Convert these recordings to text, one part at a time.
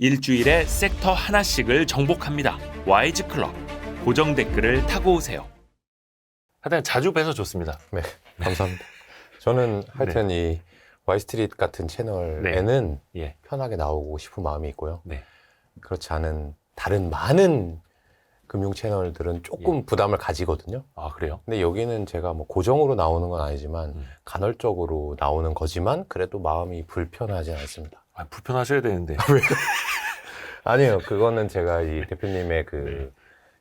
일주일에 섹터 하나씩을 정복합니다. YG 클럽 고정 댓글을 타고 오세요. 하여튼 자주 뵈서 좋습니다. 네, 감사합니다. 저는 하여튼 이 와이스트릿 같은 채널에는 예. 편하게 나오고 싶은 마음이 있고요. 네. 그렇지 않은 다른 많은 금융 채널들은 조금 부담을 가지거든요. 아 그래요? 근데 여기는 제가 뭐 고정으로 나오는 건 아니지만 음. 간헐적으로 나오는 거지만 그래도 마음이 불편하진 않습니다. 아, 불편하셔야 되는데. 아니에요. 그거는 제가 이 대표님의 그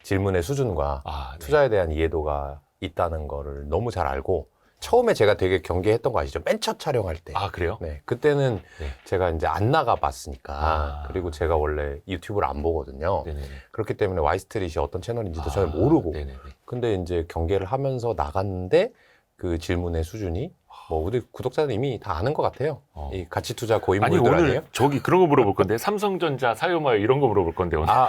질문의 수준과 아 네. 투자에 대한 이해도가 있다는 거를 너무 잘 알고 처음에 제가 되게 경계했던 거 아시죠? 맨 첫 촬영할 때. 아 그래요? 네, 그때는 네. 제가 이제 안 나가 봤으니까 아. 그리고 제가 원래 유튜브를 안 보거든요. 네네. 그렇기 때문에 와이스트릿이 어떤 채널인지도 아, 잘 모르고 네네. 근데 이제 경계를 하면서 나갔는데 그 질문의 수준이 뭐 우리 구독자들 이미 다 아는 것 같아요. 어. 이 가치 투자 아니 고인물들 오늘 아니에요? 저기 그런 거 물어볼 건데 삼성전자 사요마요 이런 거 물어볼 건데 오늘. 아,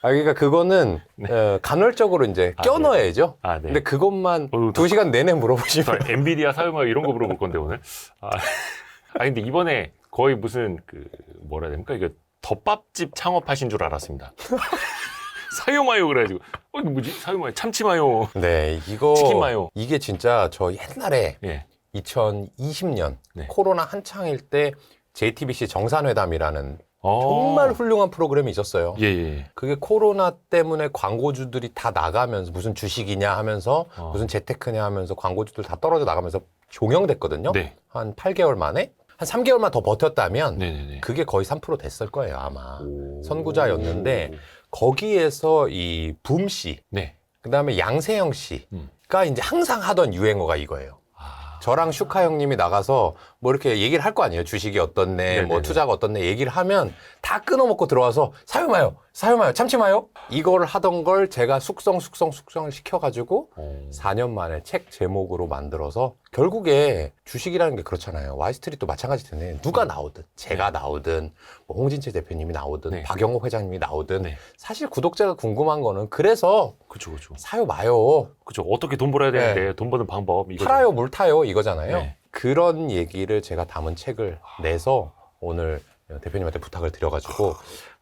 아 그러니까 그거는 네. 어, 간헐적으로 이제 아, 껴넣어야죠. 아 네. 근데 그것만 어우, 두 시간 내내 저 물어보시면 엔비디아 사요마요 이런 거 물어볼 건데 오늘. 아, 아 근데 이번에 거의 무슨 그 뭐라 해야 됩니까? 이거 덮밥집 창업하신 줄 알았습니다. 사요마요 그래가지고 어 이거 뭐지? 사요마요 참치마요. 네 이거 치킨 마요. 이게 진짜 저 옛날에 예. 2020년 네. 코로나 한창일 때 JTBC 정산회담이라는 어. 정말 훌륭한 프로그램이 있었어요. 예, 예. 그게 코로나 때문에 광고주들이 다 나가면서 무슨 주식이냐 하면서 어. 무슨 재테크냐 하면서 광고주들 다 떨어져 나가면서 종영됐거든요. 네. 한 8개월 만에 한 3개월만 더 버텼다면 네네네. 그게 거의 3% 됐을 거예요 아마. 오. 선구자였는데 거기에서 이 붐 씨, 네. 그다음에 양세형 씨가 음. 이제 항상 하던 유행어가 이거예요. 아. 저랑 슈카 형님이 나가서 뭐 이렇게 얘기를 할 거 아니에요. 주식이 어떻네, 네네네. 뭐 투자가 어떻네 얘기를 하면 다 끊어먹고 들어와서 사요마요, 사요마요, 참치마요 이걸 하던 걸 제가 숙성, 숙성, 숙성을 시켜가지고 오. 4년 만에 책 제목으로 만들어서 결국에 주식이라는 게 그렇잖아요. 와이스트리트도 마찬가지 텐데 누가 나오든 제가 나오든 뭐 홍진채 대표님이 나오든 네. 박영호 회장님이 나오든 네. 사실 구독자가 궁금한 거는 그래서 그쵸, 그쵸. 사요 마요, 그쵸. 어떻게 돈 벌어야 되는데 돈 버는 방법. 이거 팔아요, 물 타요 이거잖아요. 네. 그런 얘기를 제가 담은 책을 내서 오늘 대표님한테 부탁을 드려가지고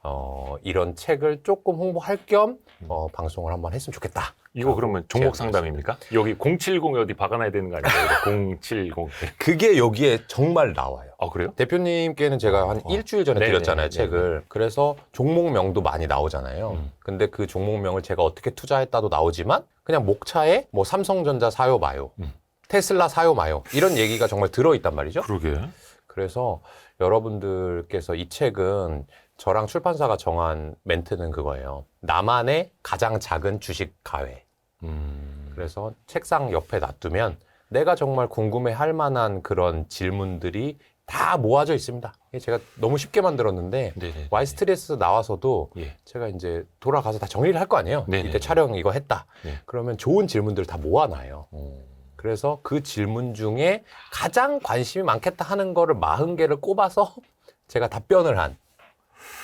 어, 이런 책을 조금 홍보할 겸 어, 방송을 한번 했으면 좋겠다. 이거 그러면 종목 제안 상담입니까? 여기 070 어디 박아놔야 되는 거 아니에요? 070. 그게 여기에 정말 나와요. 아, 그래요? 대표님께는 제가 한 어. 일주일 전에 네네, 드렸잖아요, 네네. 책을. 그래서 종목명도 많이 나오잖아요. 음. 근데 그 종목명을 제가 어떻게 투자했다도 나오지만 그냥 목차에 뭐 삼성전자 사요 마요, 음. 테슬라 사요 마요 이런 얘기가 정말 들어있단 말이죠. 그러게. 그래서 여러분들께서 이 책은 저랑 출판사가 정한 멘트는 그거예요. 나만의 가장 작은 주식 가회. 음. 그래서 책상 옆에 놔두면 내가 정말 궁금해 할 만한 그런 질문들이 다 모아져 있습니다. 제가 너무 쉽게 만들었는데 네네. 와이스트레스 나와서도 예. 제가 이제 돌아가서 다 정리를 할 거 아니에요. 네네네. 이때 촬영 이거 했다. 네. 그러면 좋은 질문들을 다 모아놔요. 오. 그래서 그 질문 중에 가장 관심이 많겠다 하는 거를 40개를 꼽아서 제가 답변을 한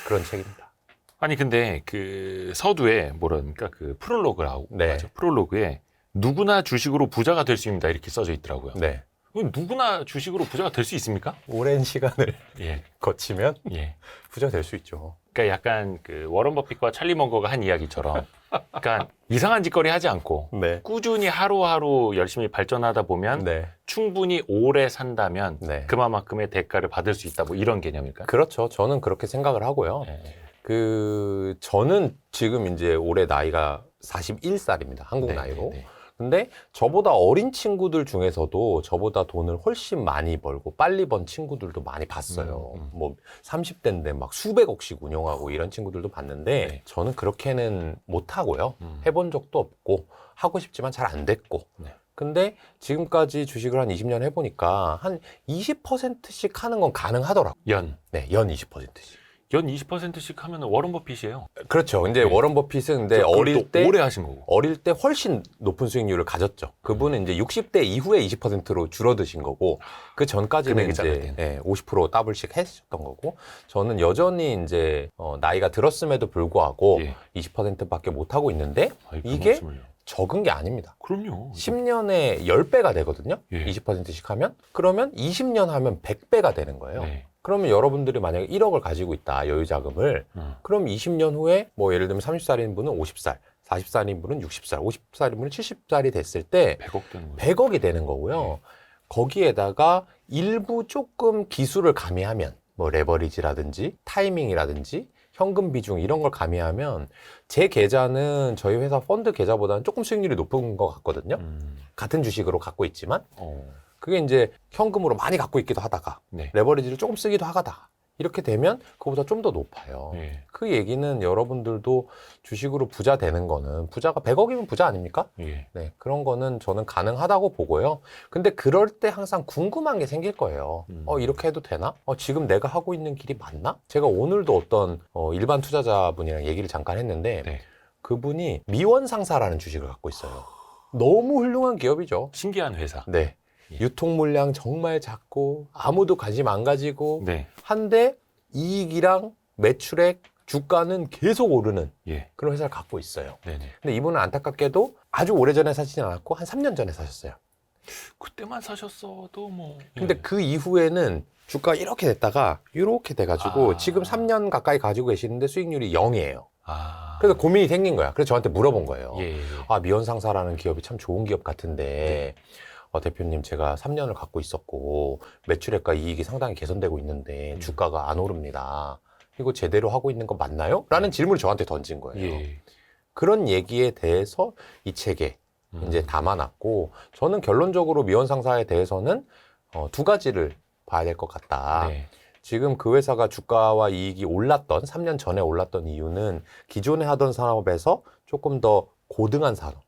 그런 책입니다. 아니 근데 그 서두에 뭐랄까 그 프롤로그라고 네. 맞아. 프롤로그에 누구나 주식으로 부자가 될 수 있습니다 이렇게 써져 있더라고요. 네. 누구나 주식으로 부자가 될 수 있습니까? 오랜 시간을 예. 거치면 예. 부자 될 수 있죠. 그러니까 약간 그 워런 버핏과 찰리 먼거가 한 이야기처럼 그러니까 이상한 짓거리 하지 않고 네. 꾸준히 하루하루 열심히 발전하다 보면 네. 충분히 오래 산다면 네. 그만큼의 대가를 받을 수 있다 뭐 이런 개념일까요? 그렇죠. 저는 그렇게 생각을 하고요. 예. 그 저는 지금 이제 올해 나이가 41살입니다. 한국 네, 나이로. 네, 네. 근데 저보다 어린 친구들 중에서도 저보다 돈을 훨씬 많이 벌고 빨리 번 친구들도 많이 봤어요. 음, 음. 뭐 30대인데 막 수백억씩 운영하고 이런 친구들도 봤는데 네. 저는 그렇게는 못 하고요. 음. 해본 적도 없고 하고 싶지만 잘 안 됐고. 네. 근데 지금까지 주식을 한 20년 해보니까 한 20%씩 하는 건 가능하더라고요. 연. 네, 연 20%씩. 연 20%씩 하면 워런 버핏이에요. 그렇죠. 근데 네. 워런 버핏은 근데 어릴 또때 오래 하신 거고. 어릴 때 훨씬 높은 수익률을 가졌죠. 그분은 이제 60대 이후에 20%로 줄어드신 거고 그 전까지는 이제. 예, 50% 더블씩 했었던 거고 저는 여전히 이제 어, 나이가 들었음에도 불구하고 예. 20%밖에 못 하고 있는데 아이, 그 이게 말씀을요. 적은 게 아닙니다. 그럼요. 10년에 10배가 되거든요. 예. 20%씩 하면 그러면 20년 하면 100배가 되는 거예요. 네. 그러면 여러분들이 만약에 1억을 가지고 있다, 여유 자금을. 음. 그럼 20년 후에 뭐 예를 들면 30살인 분은 50살, 40살인 분은 60살, 50살인 분은 70살이 됐을 때 100억 되는 거예요. 100억이 되는 거고요. 거기에다가 일부 조금 기술을 가미하면 뭐 레버리지라든지 타이밍이라든지 현금 비중 이런 걸 가미하면 제 계좌는 저희 회사 펀드 계좌보다는 조금 수익률이 높은 것 같거든요. 음. 같은 주식으로 갖고 있지만 어. 그게 이제 현금으로 많이 갖고 있기도 하다가 네. 레버리지를 조금 쓰기도 하다가 이렇게 되면 그거보다 좀 더 높아요. 예. 그 얘기는 여러분들도 주식으로 부자 되는 거는 부자가 100억이면 부자 아닙니까? 예. 네, 그런 거는 저는 가능하다고 보고요. 근데 그럴 때 항상 궁금한 게 생길 거예요. 음. 어, 이렇게 해도 되나? 어, 지금 내가 하고 있는 길이 맞나? 제가 오늘도 어떤 어, 일반 투자자분이랑 얘기를 잠깐 했는데 네. 그분이 미원상사라는 주식을 갖고 있어요. 너무 훌륭한 기업이죠. 신기한 회사. 네. 예. 유통 물량 정말 작고 아무도 관심 안 가지고 네. 한데 이익이랑 매출액 주가는 계속 오르는 예. 그런 회사를 갖고 있어요. 네네. 근데 이분은 안타깝게도 아주 오래전에 사시진 않았고 한 3년 전에 사셨어요. 그때만 사셨어도 뭐. 근데 예. 그 이후에는 주가가 이렇게 됐다가 이렇게 돼가지고 아. 지금 3년 가까이 가지고 계시는데 수익률이 0이에요. 아. 그래서 고민이 생긴 거야. 그래서 저한테 물어본 거예요. 예. 예. 아, 미원상사라는 기업이 참 좋은 기업 같은데, 네. 어, 대표님 제가 3년을 갖고 있었고, 매출액과 이익이 상당히 개선되고 있는데, 음. 주가가 안 오릅니다. 이거 제대로 하고 있는 거 맞나요? 라는 질문을 저한테 던진 거예요. 예. 그런 얘기에 대해서 이 책에 음. 이제 담아놨고, 저는 결론적으로 미원 상사에 대해서는 어, 두 가지를 봐야 될 것 같다. 네. 지금 그 회사가 주가와 이익이 올랐던 3년 전에 올랐던 이유는 기존에 하던 산업에서 조금 더 고등한 산업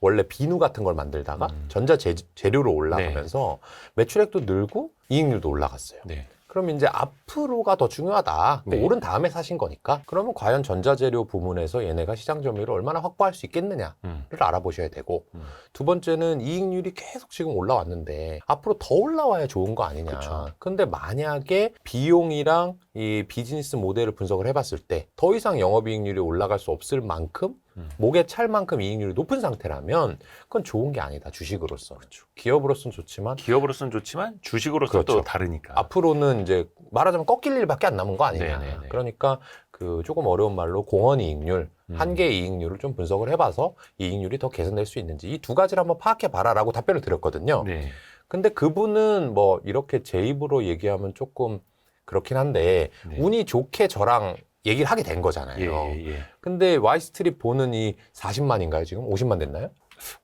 원래 비누 같은 걸 만들다가 음. 전자 재, 재료로 올라가면서 매출액도 늘고 이익률도 올라갔어요. 네. 그럼 이제 앞으로가 더 중요하다. 그 네. 오른 다음에 사신 거니까. 그러면 과연 전자재료 부문에서 얘네가 시장 점유율을 얼마나 확보할 수 있겠느냐를 음. 알아보셔야 되고 음. 두 번째는 이익률이 계속 지금 올라왔는데 앞으로 더 올라와야 좋은 거 아니냐. 그쵸. 근데 만약에 비용이랑 이 비즈니스 모델을 분석을 해봤을 때 더 이상 영업이익률이 올라갈 수 없을 만큼 음. 목에 찰 만큼 이익률이 높은 상태라면 그건 좋은 게 아니다. 주식으로서. 기업으로서는 좋지만 기업으로서는 좋지만 주식으로서 또 그렇죠. 다르니까. 앞으로는 이제 말하자면 꺾일 일밖에 안 남은 거 아니냐. 네네네. 그러니까 그 조금 어려운 말로 공헌 이익률, 음. 한계 이익률을 좀 분석을 해봐서 이익률이 더 개선될 수 있는지 이 두 가지를 한번 파악해 봐라라고 답변을 드렸거든요. 네. 근데 그분은 뭐 이렇게 제 입으로 얘기하면 조금 그렇긴 한데 네. 운이 좋게 저랑 얘기를 하게 된 거잖아요. 예, 예, 예. 근데 와이스트릿 보는 이 40만인가요 지금? 50만 됐나요?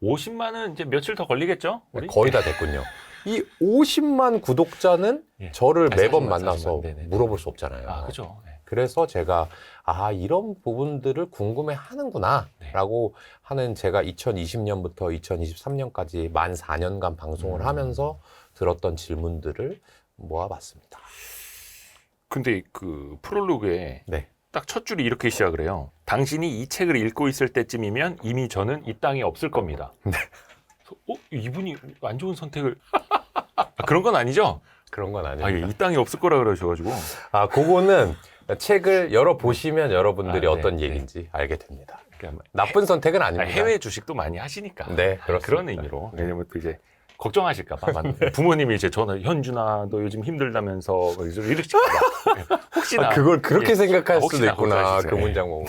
50만은 이제 며칠 더 걸리겠죠? 우리? 거의 다 됐군요. 이 50만 구독자는 예. 저를 아니, 매번 40만, 만나서 40만. 네네. 물어볼 수 없잖아요. 아, 그죠. 네. 그래서 제가 아 이런 부분들을 궁금해 하는구나라고 하는 제가 2020년부터 2023년까지 만 4년간 방송을 음. 하면서 들었던 질문들을 모아봤습니다. 근데 그 프롤로그에 네. 딱 첫 줄이 이렇게 시작을 해요. 당신이 이 책을 읽고 있을 때쯤이면 이미 저는 이 땅에 없을 겁니다. 네. 어? 이분이 안 좋은 선택을 아, 그런 건 아니죠? 그런 건 아, 예. 이 땅에 없을 거라 그러셔가지고 아, 그거는 책을 열어 보시면 여러분들이 아, 네, 어떤 네. 얘기인지 알게 됩니다. 그러니까 나쁜 선택은 아, 아닙니다. 해외 주식도 많이 하시니까 네, 아, 그렇습니다. 그런 의미로 네. 왜냐면 또 이제 걱정하실까봐 만- 부모님이 이제 전화 현준아 너 요즘 힘들다면서 뭐 이렇게 칠까봐. 혹시나 아, 그걸 그렇게 예. 생각할 아, 수도 있구나. 그 예. 문장 보면.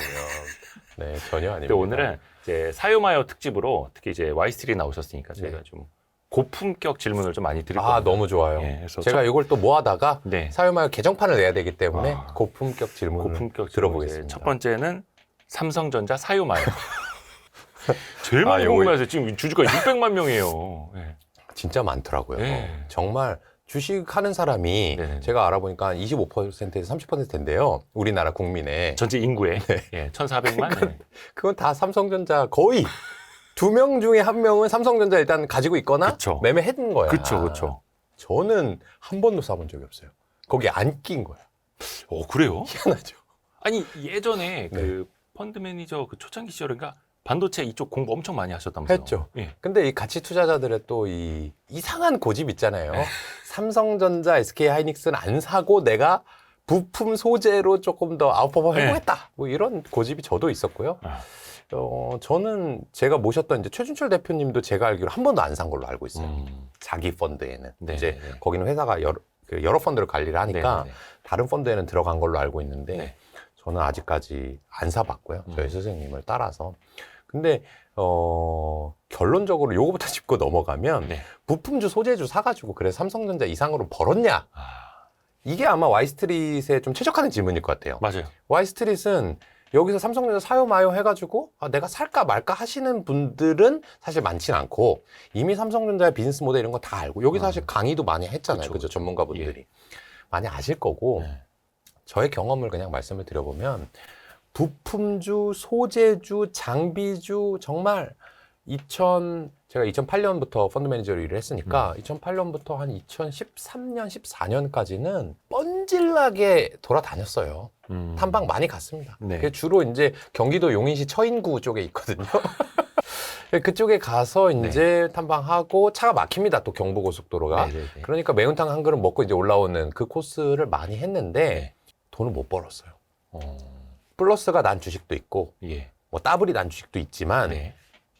네, 전혀 아닙니다. 오늘은 이제 사요마요 특집으로 특히 이제 와이스트리 나오셨으니까 저희가 네. 좀 고품격 질문을 좀 많이 드릴 아, 겁니다. 너무 좋아요. 예, 제가 첫- 이걸 또 모아다가 네 사유마요 개정판을 내야 되기 때문에 아. 고품격 질문을 고품격 질문 들어보겠습니다. 첫 번째는 삼성전자 사요마요. 제일 많이 아, 궁금해서 지금 주주가 600만 명이에요. 네. 진짜 많더라고요. 네. 정말 주식 하는 사람이 네네. 제가 알아보니까 한 25%에서 30%인데요. 우리나라 국민의. 전체 인구의 네. 예, 1,400만. 네. 그건 다 삼성전자 거의 두 명 중에 한 명은 삼성전자 일단 가지고 있거나 그쵸. 매매했는 거야. 그쵸, 그쵸. 저는 한 번도 사본 적이 없어요. 거기에 안낀 거야. 어, 그래요? 희한하죠. 아니, 예전에 네. 그 펀드 매니저 그 초창기 시절인가 반도체 이쪽 공부 엄청 많이 하셨다면서요? 했죠. 예. 근데 이 가치 투자자들의 또 이 이상한 고집 있잖아요. 네. 삼성전자, SK 하이닉스는 안 사고 내가 부품 소재로 조금 더 아웃퍼폼 네. 해보겠다. 뭐 이런 고집이 저도 있었고요. 아. 어, 저는 제가 모셨던 이제 최준철 대표님도 제가 알기로 한 번도 안 산 걸로 알고 있어요. 음. 자기 펀드에는. 네, 이제 네, 네. 거기는 회사가 여러, 그 여러 펀드를 관리를 하니까 네, 네. 다른 펀드에는 들어간 걸로 알고 있는데 네. 저는 아직까지 안 사봤고요. 저희 음. 선생님을 따라서. 근데 어 결론적으로 요거부터 짚고 넘어가면 네. 부품주 소재주 사가지고 그래 삼성전자 이상으로 벌었냐? 아, 이게 아마 와이스트릿에 좀 최적화된 질문일 것 같아요. 맞아요. 와이스트릿은 여기서 삼성전자 사요 마요 해가지고 아, 내가 살까 말까 하시는 분들은 사실 많진 않고 이미 삼성전자의 비즈니스 모델 이런 거 다 알고 여기 사실 음. 강의도 많이 했잖아요. 그죠? 전문가분들이 많이 아실 거고 네. 저의 경험을 그냥 말씀을 드려보면 부품주, 소재주, 장비주 정말 2000 제가 2008년부터 펀드 매니저로 일을 했으니까 2008년부터 한 2013년, 14년까지는 뻔질나게 돌아다녔어요. 음. 탐방 많이 갔습니다. 네. 주로 이제 경기도 용인시 처인구 쪽에 있거든요. 그쪽에 가서 이제 탐방하고 차가 막힙니다. 또 경부고속도로가. 네, 네, 네. 그러니까 매운탕 한 그릇 먹고 이제 올라오는 그 코스를 많이 했는데 네. 돈을 못 벌었어요. 어, 플러스가 난 주식도 있고 예. 뭐 더블이 난 주식도 있지만 네.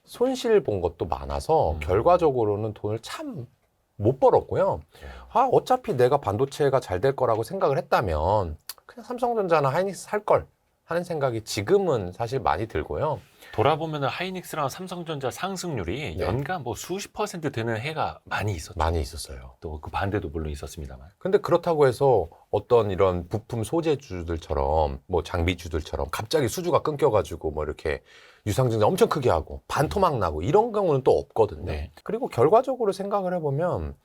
손실 본 것도 많아서 음. 결과적으로는 돈을 참 못 벌었고요. 아 어차피 내가 반도체가 잘 될 거라고 생각을 했다면 그냥 삼성전자나 하이닉스 살 걸 하는 생각이 지금은 사실 많이 들고요. 돌아보면 하이닉스랑 삼성전자 상승률이 네. 연간 뭐 수십 퍼센트 되는 해가 많이 있었죠. 많이 있었어요. 또 그 반대도 물론 있었습니다만. 근데 그렇다고 해서 어떤 이런 부품 소재주들처럼 뭐 장비주들처럼 갑자기 수주가 끊겨가지고 뭐 이렇게 유상증자 엄청 크게 하고 반토막 나고 이런 경우는 또 없거든요. 네. 그리고 결과적으로 생각을 해보면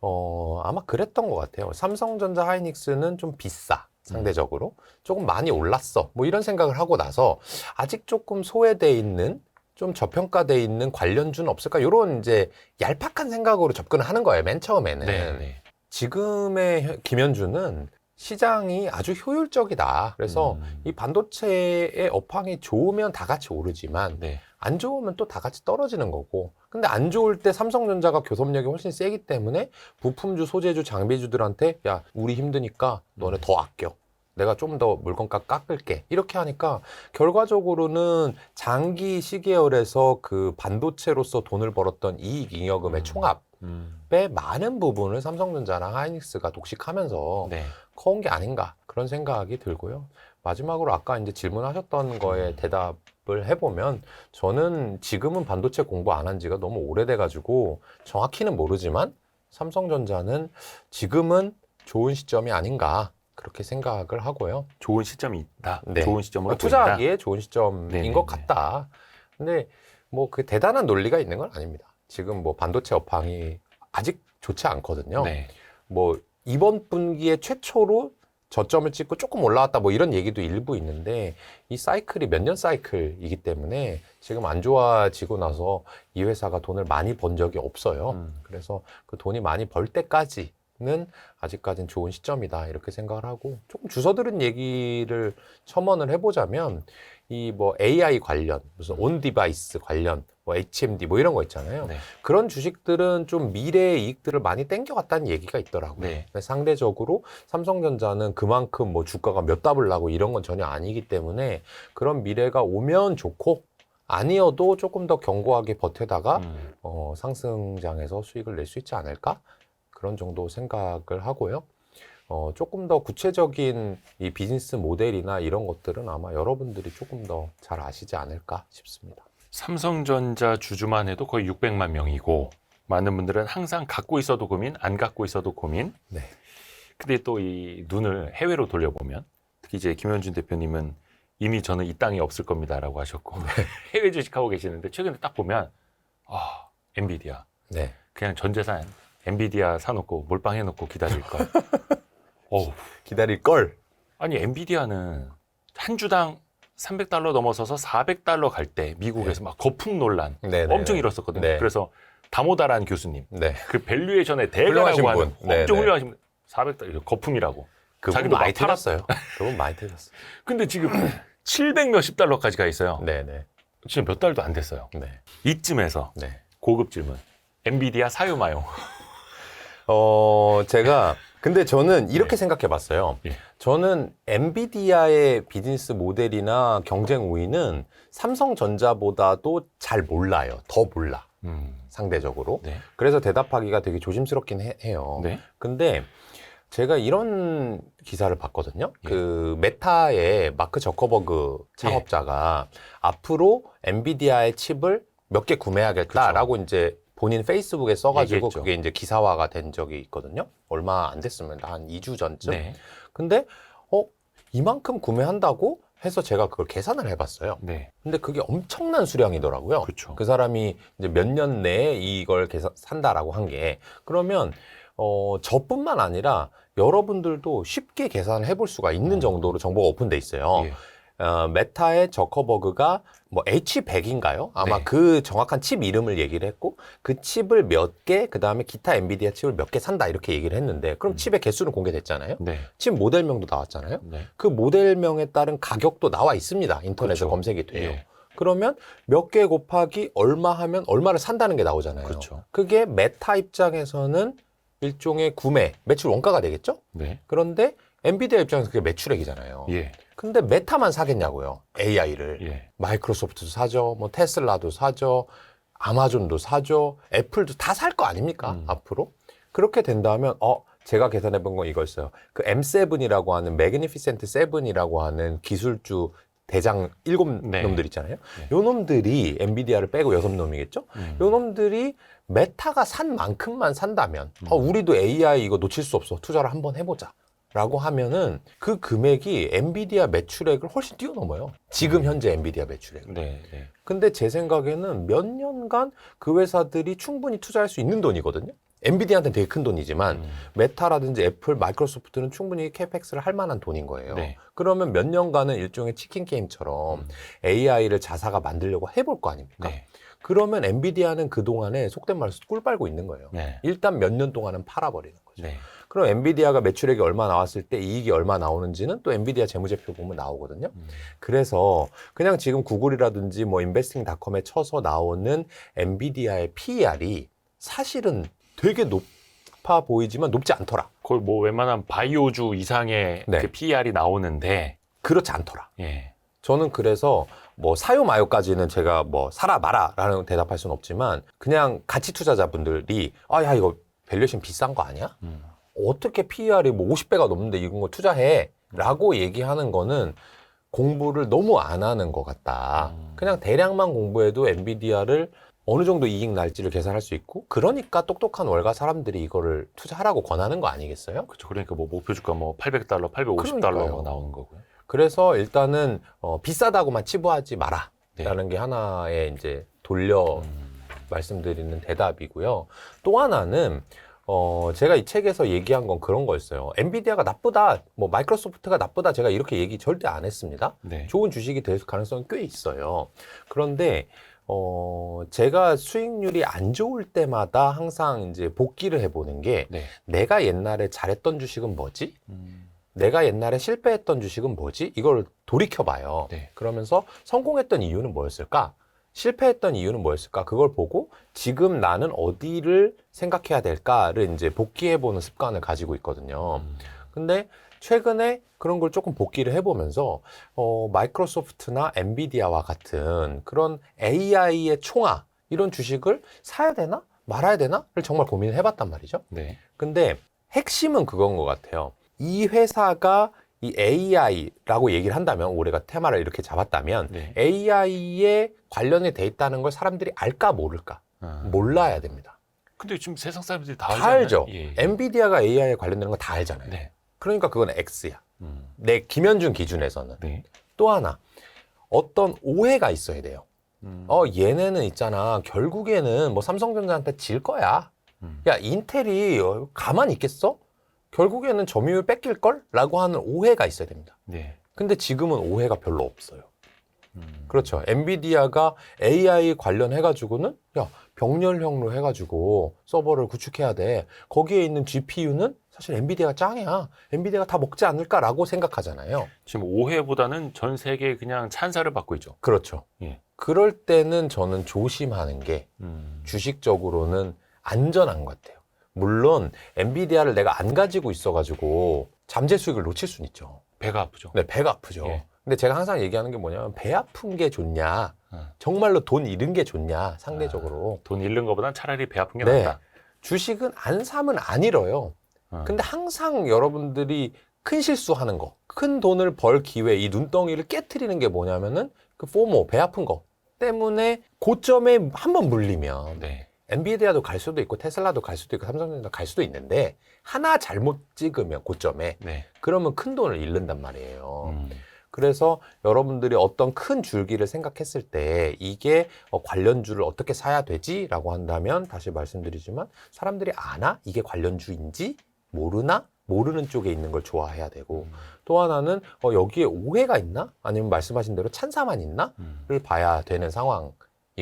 어 아마 그랬던 것 같아요. 삼성전자 하이닉스는 좀 비싸 상대적으로 조금 많이 올랐어 뭐 이런 생각을 하고 나서 아직 조금 소외돼 있는 좀 저평가돼 있는 관련주는 없을까 이런 이제 얄팍한 생각으로 접근을 하는 거예요 맨 처음에는 네. 네. 지금의 현- 김현주는 시장이 아주 효율적이다. 그래서 음. 이 반도체의 업황이 좋으면 다 같이 오르지만 네. 안 좋으면 또 다 같이 떨어지는 거고. 근데 안 좋을 때 삼성전자가 교섭력이 훨씬 세기 때문에 부품주, 소재주, 장비주들한테 야, 우리 힘드니까 너네 더 아껴. 내가 좀 더 물건값 깎을게. 이렇게 하니까 결과적으로는 장기 시계열에서 그 반도체로서 돈을 벌었던 이익 잉여금의 음. 총합 음. 의 많은 부분을 삼성전자나 하이닉스가 독식하면서 네. 커온 게 아닌가 그런 생각이 들고요. 마지막으로 아까 이제 질문하셨던 거에 음. 대답 을 해보면 저는 지금은 반도체 공부 안 한 지가 너무 오래돼가지고 정확히는 모르지만 삼성전자는 지금은 좋은 시점이 아닌가 그렇게 생각을 하고요. 좋은 시점이 있다. 네. 좋은 시점으로 보인다. 투자하기에 좋은 시점인 네네네. 것 같다. 근데 뭐 그 대단한 논리가 있는 건 아닙니다. 지금 뭐 반도체 업황이 아직 좋지 않거든요. 네. 뭐 이번 분기에 최초로 저점을 찍고 조금 올라왔다 뭐 이런 얘기도 일부 있는데 이 사이클이 몇 년 사이클이기 때문에 지금 안 좋아지고 나서 이 회사가 돈을 많이 번 적이 없어요. 음. 그래서 그 돈이 많이 벌 때까지 는 아직까지는 좋은 시점이다 이렇게 생각을 하고 조금 주워들은 얘기를 첨언을 해보자면 이 뭐 AI 관련 무슨 온 디바이스 관련 뭐 HMD 뭐 이런 거 있잖아요. 네. 그런 주식들은 좀 미래의 이익들을 많이 땡겨갔다는 얘기가 있더라고요. 네. 상대적으로 삼성전자는 그만큼 뭐 주가가 몇 답을 나고 이런 건 전혀 아니기 때문에 그런 미래가 오면 좋고 아니어도 조금 더 견고하게 버텨다가 음. 어, 상승장에서 수익을 낼 수 있지 않을까? 그런 정도 생각을 하고요. 어, 조금 더 구체적인 이 비즈니스 모델이나 이런 것들은 아마 여러분들이 조금 더 잘 아시지 않을까 싶습니다. 삼성전자 주주만 해도 거의 600만 명이고 많은 분들은 항상 갖고 있어도 고민, 안 갖고 있어도 고민. 네. 근데 또 이 눈을 해외로 돌려보면 특히 이제 김현준 대표님은 이미 저는 이 땅이 없을 겁니다라고 하셨고 해외 주식하고 계시는데 최근에 딱 보면 아 엔비디아 네. 그냥 전 재산 엔비디아 사놓고 몰빵해놓고 기다릴 걸. 어우 기다릴 걸. 아니 엔비디아는 한 주당 300달러 넘어서서 400달러 갈 때 미국에서 막 거품 논란 네, 네. 엄청 일었었거든요. 네. 그래서 다모다란 교수님 네. 그 밸류에이션의 훌륭하신 대가라고 하는 분. 네, 엄청 네. 훌륭하신 분 400달러 거품이라고. 그분 자기도 많이 막 팔았- 틀렸어요. 그분 많이 틀렸어요. 근데 지금 700 몇십 달러까지 가 있어요. 네네. 지금 몇 달도 안 됐어요. 네. 이쯤에서 네. 고급 질문. 엔비디아 사유 마용. 어, 제가, 근데 저는 이렇게 네. 생각해 봤어요. 예. 저는 엔비디아의 비즈니스 모델이나 경쟁 우위는 삼성전자보다도 잘 몰라요. 더 몰라. 음. 상대적으로. 네. 그래서 대답하기가 되게 조심스럽긴 해, 요 네. 근데, 제가 이런 기사를 봤거든요. 예. 그 메타의 마크 저커버그 창업자가 앞으로 엔비디아의 칩을 몇 개 구매하겠다라고 이제 본인 페이스북에 써가지고 얘기했죠. 그게 이제 기사화가 된 적이 있거든요. 얼마 안 됐습니다. 한 2주 전쯤. 네. 근데 어 이만큼 구매한다고 해서 제가 그걸 계산을 해봤어요. 네. 근데 그게 엄청난 수량이더라고요. 그렇죠. 그 사람이 이제 몇 년 내에 이걸 계산, 산다라고 한 게 그러면 어 저뿐만 아니라 여러분들도 쉽게 계산을 해볼 수가 있는 정도로 정보가 오픈돼 있어요. 예. 어, 메타의 저커버그가 뭐 H100인가요? 아마 네. 그 정확한 칩 이름을 얘기를 했고 그 칩을 몇 개, 그 다음에 기타 엔비디아 칩을 몇 개 산다 이렇게 얘기를 했는데 그럼 음. 칩의 개수는 공개됐잖아요. 네. 칩 모델명도 나왔잖아요. 네. 그 모델명에 따른 가격도 나와 있습니다. 인터넷에 그렇죠. 검색이 돼요. 예. 그러면 몇 개 곱하기 얼마 하면 얼마를 산다는 게 나오잖아요. 그렇죠. 그게 메타 입장에서는 일종의 구매, 매출 원가가 되겠죠? 네. 그런데 엔비디아 입장에서 그게 매출액이잖아요. 예. 근데 메타만 사겠냐고요. AI를. 예. 마이크로소프트도 사죠. 뭐 테슬라도 사죠. 아마존도 사죠. 애플도 다 살 거 아닙니까? 음. 앞으로. 그렇게 된다면 어 제가 계산해 본 건 이거였어요. 그 M7이라고 하는 매그니피센트 7이라고 하는 기술주 대장 일곱 네. 놈들 있잖아요. 네. 요 놈들이 엔비디아를 빼고 여섯 놈이겠죠? 음. 요 놈들이 메타가 산 만큼만 산다면 음. 어, 우리도 AI 이거 놓칠 수 없어. 투자를 한번 해 보자. 라고 하면은 그 금액이 엔비디아 매출액을 훨씬 뛰어넘어요. 지금 현재 엔비디아 매출액. 네. 네. 근데 제 생각에는 몇 년간 그 회사들이 충분히 투자할 수 있는 돈이거든요. 엔비디아한테는 되게 큰 돈이지만 음. 메타라든지 애플, 마이크로소프트는 충분히 캐펙스를 할 만한 돈인 거예요. 네. 그러면 몇 년간은 일종의 치킨 게임처럼 음. AI를 자사가 만들려고 해볼 거 아닙니까? 네. 그러면 엔비디아는 그동안에 속된 말로 꿀 빨고 있는 거예요. 네. 일단 몇 년 동안은 팔아버리는 거죠. 네. 그럼 엔비디아가 매출액이 얼마 나왔을 때 이익이 얼마 나오는지는 또 엔비디아 재무제표 보면 나오거든요. 음. 그래서 그냥 지금 구글이라든지 뭐 인베스팅닷컴에 쳐서 나오는 엔비디아의 PER이 사실은 되게 높아 보이지만 높지 않더라. 거의 뭐 웬만한 바이오주 이상의 네. 그 PR이 나오는데 그렇지 않더라. 예. 저는 그래서 뭐 사요 마요까지는 제가 뭐 사라 마라라는 대답할 수는 없지만 그냥 가치 투자자분들이 아 야 이거 밸류에이션 비싼 거 아니야? 음. 어떻게 PER이 뭐 50배가 넘는데 이런 거 투자해? 라고 얘기하는 거는 공부를 너무 안 하는 것 같다. 음. 그냥 대량만 공부해도 엔비디아를 어느 정도 이익 날지를 계산할 수 있고 그러니까 똑똑한 월가 사람들이 이거를 투자하라고 권하는 거 아니겠어요? 그렇죠. 그러니까 뭐 목표 주가 뭐 800달러, 850달러가 그러니까요. 나오는 거고요. 그래서 일단은 어, 비싸다고만 치부하지 마라. 네. 라는 게 하나의 이제 돌려 음. 말씀드리는 대답이고요. 또 하나는 어 제가 이 책에서 얘기한 건 그런 거였어요. 엔비디아가 나쁘다, 뭐 마이크로소프트가 나쁘다 제가 이렇게 얘기 절대 안 했습니다. 네. 좋은 주식이 될 가능성이 꽤 있어요. 그런데 어 제가 수익률이 안 좋을 때마다 항상 이제 복기를 해보는 게 네. 내가 옛날에 잘했던 주식은 뭐지? 음. 내가 옛날에 실패했던 주식은 뭐지? 이걸 돌이켜봐요. 네. 그러면서 성공했던 이유는 뭐였을까? 실패했던 이유는 뭐였을까? 그걸 보고 지금 나는 어디를 생각해야 될까를 이제 복귀해보는 습관을 가지고 있거든요. 음. 근데 최근에 그런 걸 조금 복귀를 해보면서 어, 마이크로소프트나 엔비디아와 같은 그런 AI의 총아 이런 주식을 사야 되나 말아야 되나를 정말 고민을 해봤단 말이죠. 네. 근데 핵심은 그건 것 같아요. 이 회사가 이 AI라고 얘기를 한다면 우리가 테마를 이렇게 잡았다면 네. AI에 관련이 돼 있다는 걸 사람들이 알까 모를까 아. 몰라야 됩니다. 근데 지금 세상 사람들이 다, 다. 알죠. 예. 엔비디아가 AI에 관련되는 거 다 알잖아요. 네. 그러니까 그건 X야. 음. 내 김현준 기준에서는 네. 또 하나 어떤 오해가 있어야 돼요. 음. 어 얘네는 있잖아 결국에는 뭐 삼성전자한테 질 거야. 음. 야 인텔이 어, 가만히 있겠어? 결국에는 점유율 뺏길 걸? 라고 하는 오해가 있어야 됩니다. 네. 근데 지금은 오해가 별로 없어요. 음. 그렇죠. 엔비디아가 AI 관련해 가지고는 야 병렬형로 해가지고 서버를 구축해야 돼. 거기에 있는 GPU는 사실 엔비디아가 짱이야. 엔비디아가 다 먹지 않을까라고 생각하잖아요. 지금 오해보다는 전 세계 그냥 찬사를 받고 있죠. 그렇죠. 예. 그럴 때는 저는 조심하는 게 음. 주식적으로는 안전한 것 같아요. 물론 엔비디아를 내가 안 가지고 있어가지고 잠재 수익을 놓칠 수는 있죠. 배가 아프죠. 네, 배가 아프죠. 예. 근데 제가 항상 얘기하는 게 뭐냐면 배 아픈 게 좋냐, 어. 정말로 돈 잃은 게 좋냐 상대적으로. 돈 잃는 것보단 차라리 배 아픈 게 네. 낫다. 주식은 안 사면 안 잃어요. 어. 근데 항상 여러분들이 큰 실수하는 거, 큰 돈을 벌 기회, 이 눈덩이를 깨트리는 게 뭐냐면은 그 포모, 배 아픈 거 때문에 고점에 한번 물리면 네. 엔비디아도 갈 수도 있고 테슬라도 갈 수도 있고 삼성전자도 갈 수도 있는데 하나 잘못 찍으면 고점에 네. 그러면 큰 돈을 잃는단 말이에요. 음. 그래서 여러분들이 어떤 큰 줄기를 생각했을 때 이게 어, 관련주를 어떻게 사야 되지라고 한다면 다시 말씀드리지만 사람들이 아나 이게 관련주인지 모르나 모르는 쪽에 있는 걸 좋아해야 되고 또 하나는 어, 여기에 오해가 있나 아니면 말씀하신 대로 찬사만 있나를 음. 봐야 되는 상황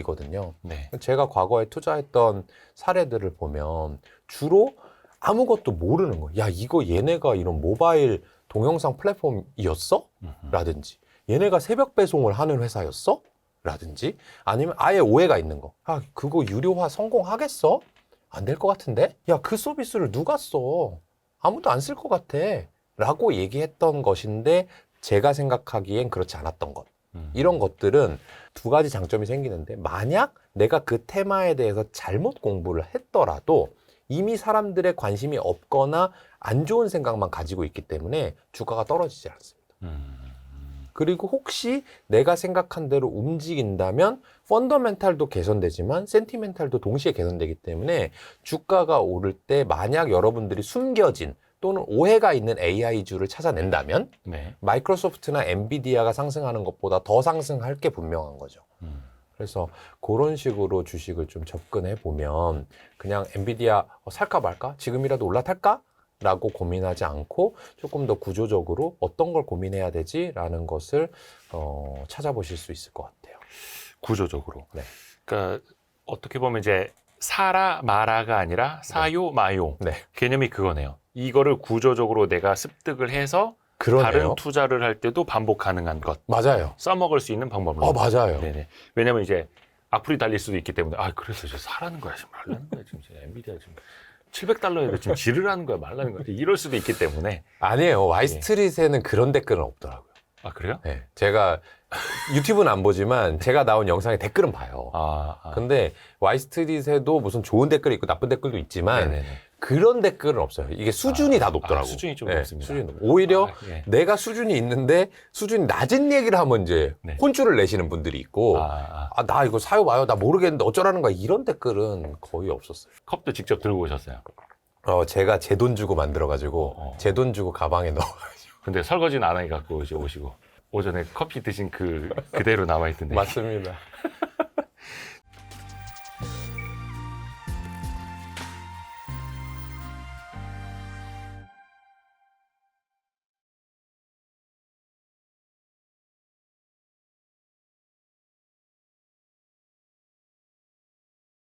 이거든요. 네. 제가 과거에 투자했던 사례들을 보면 주로 아무것도 모르는 거예요. 야, 이거 얘네가 이런 모바일 동영상 플랫폼이었어? 음. 라든지 얘네가 새벽 배송을 하는 회사였어? 라든지 아니면 아예 오해가 있는 거. 아, 그거 유료화 성공하겠어? 안 될 것 같은데? 야, 그 서비스를 누가 써? 아무도 안 쓸 것 같아. 라고 얘기했던 것인데 제가 생각하기엔 그렇지 않았던 것. 음. 이런 것들은 두 가지 장점이 생기는데 만약 내가 그 테마에 대해서 잘못 공부를 했더라도 이미 사람들의 관심이 없거나 안 좋은 생각만 가지고 있기 때문에 주가가 떨어지지 않습니다. 음. 그리고 혹시 내가 생각한 대로 움직인다면 펀더멘탈도 개선되지만 센티멘탈도 동시에 개선되기 때문에 주가가 오를 때 만약 여러분들이 숨겨진 또는 오해가 있는 AI주를 찾아낸다면 네. 마이크로소프트나 엔비디아가 상승하는 것보다 더 상승할 게 분명한 거죠. 음. 그래서 그런 식으로 주식을 좀 접근해 보면 그냥 엔비디아 어, 살까 말까? 지금이라도 올라탈까? 라고 고민하지 않고 조금 더 구조적으로 어떤 걸 고민해야 되지라는 것을 어, 찾아보실 수 있을 것 같아요. 구조적으로. 네. 그러니까 어떻게 보면 이제 사라 마라가 아니라 사요 마요 네. 개념이 그거네요. 이거를 구조적으로 내가 습득을 해서 그러네요. 다른 투자를 할 때도 반복 가능한 것 맞아요. 써먹을 수 있는 방법으로. 아, 맞아요. 네네. 왜냐면 이제 악플이 달릴 수도 있기 때문에 아 그래서 저 사라는 거야 지금 말라는 거야 지금 저 엔비디아 지금 700달러인데 지금 지르라는 거야 말라는 거야 이럴 수도 있기 때문에 아니에요. 와이스트릿에는 그런 댓글은 없더라고요. 아 그래요? 네. 제가 유튜브는 안 보지만 제가 나온 영상에 댓글은 봐요. 아, 아. 근데 와이스트릿에도 무슨 좋은 댓글이 있고 나쁜 댓글도 있지만 네네네. 그런 댓글은 없어요. 이게 수준이 아, 다 높더라고. 아, 수준이 좀 네, 높습니다. 수준이 높- 오히려 아, 예. 내가 수준이 있는데 수준이 낮은 얘기를 하면 이제 네. 혼쭐을 내시는 분들이 있고 아, 아. 아 나 이거 사요 마요 나 모르겠는데 어쩌라는 거야 이런 댓글은 거의 없었어요. 컵도 직접 들고 오셨어요. 어 제가 제 돈 주고 만들어 가지고 어. 제 돈 주고 가방에 넣어. 근데 설거지는 안 하게 갖고 이제 오시고 오전에 커피 드신 그 그대로 남아 있던데 맞습니다.